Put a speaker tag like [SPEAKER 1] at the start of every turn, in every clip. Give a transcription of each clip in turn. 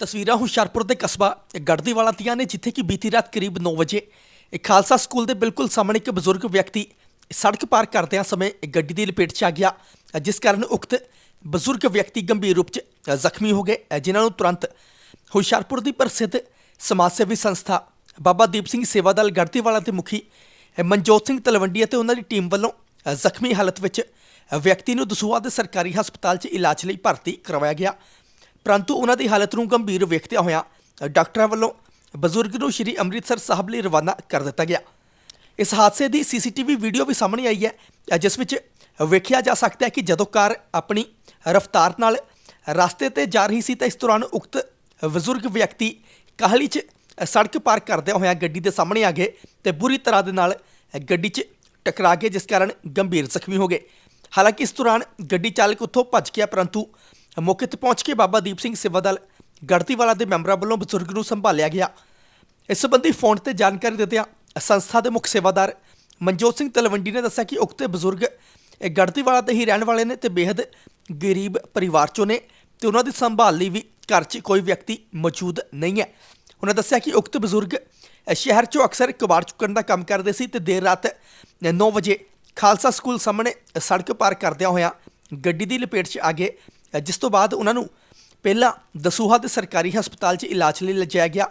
[SPEAKER 1] ਤਸਵੀਰਾਂ ਹੁਸ਼ਿਆਰਪੁਰ ਦੇ ਕਸਬਾ ਗੜਦੀਵਾਲਾ ਦੀਆਂ ਨੇ, ਜਿੱਥੇ ਕਿ ਬੀਤੀ ਰਾਤ ਕਰੀਬ 9 ਵਜੇ ਇੱਕ ਖਾਲਸਾ ਸਕੂਲ ਦੇ ਬਿਲਕੁਲ ਸਾਹਮਣੇ ਇੱਕ ਬਜ਼ੁਰਗ ਵਿਅਕਤੀ ਸੜਕ ਪਾਰ ਕਰਦਿਆਂ ਸਮੇਂ ਗੱਡੀ ਦੀ ਲਪੇਟ 'ਚ ਆ ਗਿਆ, ਜਿਸ ਕਾਰਨ ਉਕਤ ਬਜ਼ੁਰਗ ਵਿਅਕਤੀ ਗੰਭੀਰ ਰੂਪ 'ਚ ਜ਼ਖਮੀ ਹੋ ਗਏ, ਜਿਨ੍ਹਾਂ ਨੂੰ ਤੁਰੰਤ ਹੁਸ਼ਿਆਰਪੁਰ ਦੀ ਪ੍ਰਸਿੱਧ ਸਮਾਜ ਸੇਵੀ ਸੰਸਥਾ ਬਾਬਾ ਦੀਪ ਸਿੰਘ ਸੇਵਾ ਦਲ ਗੜਦੀਵਾਲਾ ਦੇ ਮੁਖੀ ਮਨਜੋਤ ਸਿੰਘ ਤਲਵੰਡੀ ਅਤੇ ਉਹਨਾਂ ਦੀ ਟੀਮ ਵੱਲੋਂ ਜ਼ਖਮੀ ਹਾਲਤ ਵਿੱਚ ਵਿਅਕਤੀ ਨੂੰ ਦਸੂਹਾ ਦੇ ਸਰਕਾਰੀ ਹਸਪਤਾਲ 'ਚ ਇਲਾਜ ਲਈ ਭਰਤੀ ਕਰਵਾਇਆ ਗਿਆ। ਪਰੰਤੂ ਉਹਨਾਂ ਦੀ ਹਾਲਤ ਨੂੰ ਗੰਭੀਰ ਵੇਖਦਿਆਂ ਹੋਇਆਂ, ਡਾਕਟਰਾਂ ਵੱਲੋਂ ਬਜ਼ੁਰਗ ਨੂੰ ਸ਼੍ਰੀ ਅੰਮ੍ਰਿਤਸਰ ਸਾਹਿਬ ਲਈ ਰਵਾਨਾ ਕਰ ਦਿੱਤਾ ਗਿਆ। ਇਸ ਹਾਦਸੇ ਦੀ ਸੀਸੀਟੀਵੀ ਵੀਡੀਓ ਵੀ ਸਾਹਮਣੇ ਆਈ ਹੈ, ਜਿਸ ਵਿੱਚ ਵੇਖਿਆ ਜਾ ਸਕਦਾ ਹੈ ਕਿ ਜਦੋਂ ਕਾਰ ਆਪਣੀ ਰਫ਼ਤਾਰ ਨਾਲ ਰਸਤੇ ਤੇ ਜਾ ਰਹੀ ਸੀ ਤਾਂ ਇਸ ਦੌਰਾਨ ਉਕਤ ਬਜ਼ੁਰਗ ਵਿਅਕਤੀ ਕਾਹਲੀ 'ਚ ਸੜਕ ਪਾਰ ਕਰਦਿਆਂ ਹੋਇਆਂ ਗੱਡੀ ਦੇ ਸਾਹਮਣੇ ਆ ਗਏ ਤੇ ਬੁਰੀ ਤਰ੍ਹਾਂ ਦੇ ਨਾਲ ਗੱਡੀ 'ਚ ਟਕਰਾ ਗਏ, ਜਿਸ ਕਾਰਨ ਗੰਭੀਰ ਜ਼ਖਮੀ ਹੋ ਗਏ। ਹਾਲਾਂਕਿ ਇਸ ਦੌਰਾਨ ਗੱਡੀ ਚਾਲਕ ਉੱਥੋਂ ਭੱਜ ਗਿਆ, ਪਰੰਤੂ ਮੌਕੇ ਤੇ ਪਹੁੰਚ ਕੇ ਬਾਬਾ ਦੀਪ ਸਿੰਘ ਸੇਵਾ ਦਲ ਗੜਤੀਵਾਲਾ ਦੇ ਮੈਂਬਰਾਂ ਵੱਲੋਂ ਬਜ਼ੁਰਗ ਨੂੰ ਸੰਭਾਲਿਆ ਗਿਆ। ਇਸ ਸੰਬੰਧੀ ਫੋਨ ਤੇ ਜਾਣਕਾਰੀ ਦਿੰਦਿਆਂ ਸੰਸਥਾ ਦੇ ਮੁੱਖ ਸੇਵਾਦਾਰ ਮਨਜੋਤ ਸਿੰਘ ਤਲਵੰਡੀ ਨੇ ਦੱਸਿਆ ਕਿ ਉਕਤ ਬਜ਼ੁਰਗ ਇਹ ਗੜਤੀਵਾਲਾ ਦੇ ਹੀ ਰਹਿਣ ਵਾਲੇ ਨੇ ਤੇ ਬੇहद ਗਰੀਬ ਪਰਿਵਾਰ ਚੋਂ ਨੇ ਤੇ ਉਹਨਾਂ ਦੀ ਸੰਭਾਲ ਲਈ ਵੀ ਘਰ 'ਚ ਕੋਈ ਵਿਅਕਤੀ ਮੌਜੂਦ ਨਹੀਂ ਹੈ। ਉਹਨਾਂ ਦੱਸਿਆ ਕਿ ਉਕਤ ਬਜ਼ੁਰਗ ਸ਼ਹਿਰ 'ਚੋਂ ਅਕਸਰ ਕਬਾੜ ਚੁੱਕਣ ਦਾ ਕੰਮ ਕਰਦੇ ਸੀ ਤੇ ਦੇਰ ਰਾਤ 9 ਵਜੇ ਖਾਲਸਾ ਸਕੂਲ ਸਾਹਮਣੇ ਸੜਕ ਪਾਰ ਕਰਦਿਆਂ ਹੋਇਆਂ ਗੱਡੀ ਦੀ ਲਪੇਟ 'ਚ ਆ ਗਏ। ਜਿਸ ਤੋਂ ਬਾਅਦ ਉਹਨਾਂ ਨੂੰ ਪਹਿਲਾਂ ਦਸੂਹਾ ਦੇ ਸਰਕਾਰੀ ਹਸਪਤਾਲ 'ਚ ਇਲਾਜ ਲਈ ਲਿਜਾਇਆ ਗਿਆ।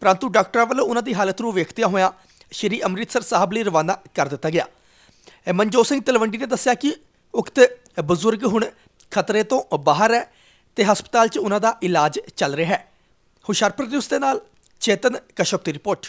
[SPEAKER 1] ਪਰੰਤੂ ਡਾਕਟਰਾਂ ਵੱਲੋਂ ਉਹਨਾਂ ਦੀ ਹਾਲਤ ਨੂੰ ਵੇਖਦਿਆਂ ਹੋਇਆਂ ਸ਼੍ਰੀ ਅੰਮ੍ਰਿਤਸਰ ਸਾਹਿਬ ਲਈ ਰਵਾਨਾ ਕਰ ਦਿੱਤਾ ਗਿਆ। ਮਨਜੋਤ ਸਿੰਘ ਤਲਵੰਡੀ ਨੇ ਦੱਸਿਆ ਕਿ ਉਕਤ ਬਜ਼ੁਰਗ ਹੁਣ ਖਤਰੇ ਤੋਂ ਬਾਹਰ ਹੈ ਤੇ ਹਸਪਤਾਲ 'ਚ ਉਹਨਾਂ ਦਾ ਇਲਾਜ ਚੱਲ ਰਿਹਾ ਹੈ। ਹੁਸ਼ਿਆਰਪੁਰ ਨਿਊਜ਼ ਦੇ ਨਾਲ ਚੇਤਨ ਕਸ਼ਪ ਦੀ ਰਿਪੋਰਟ।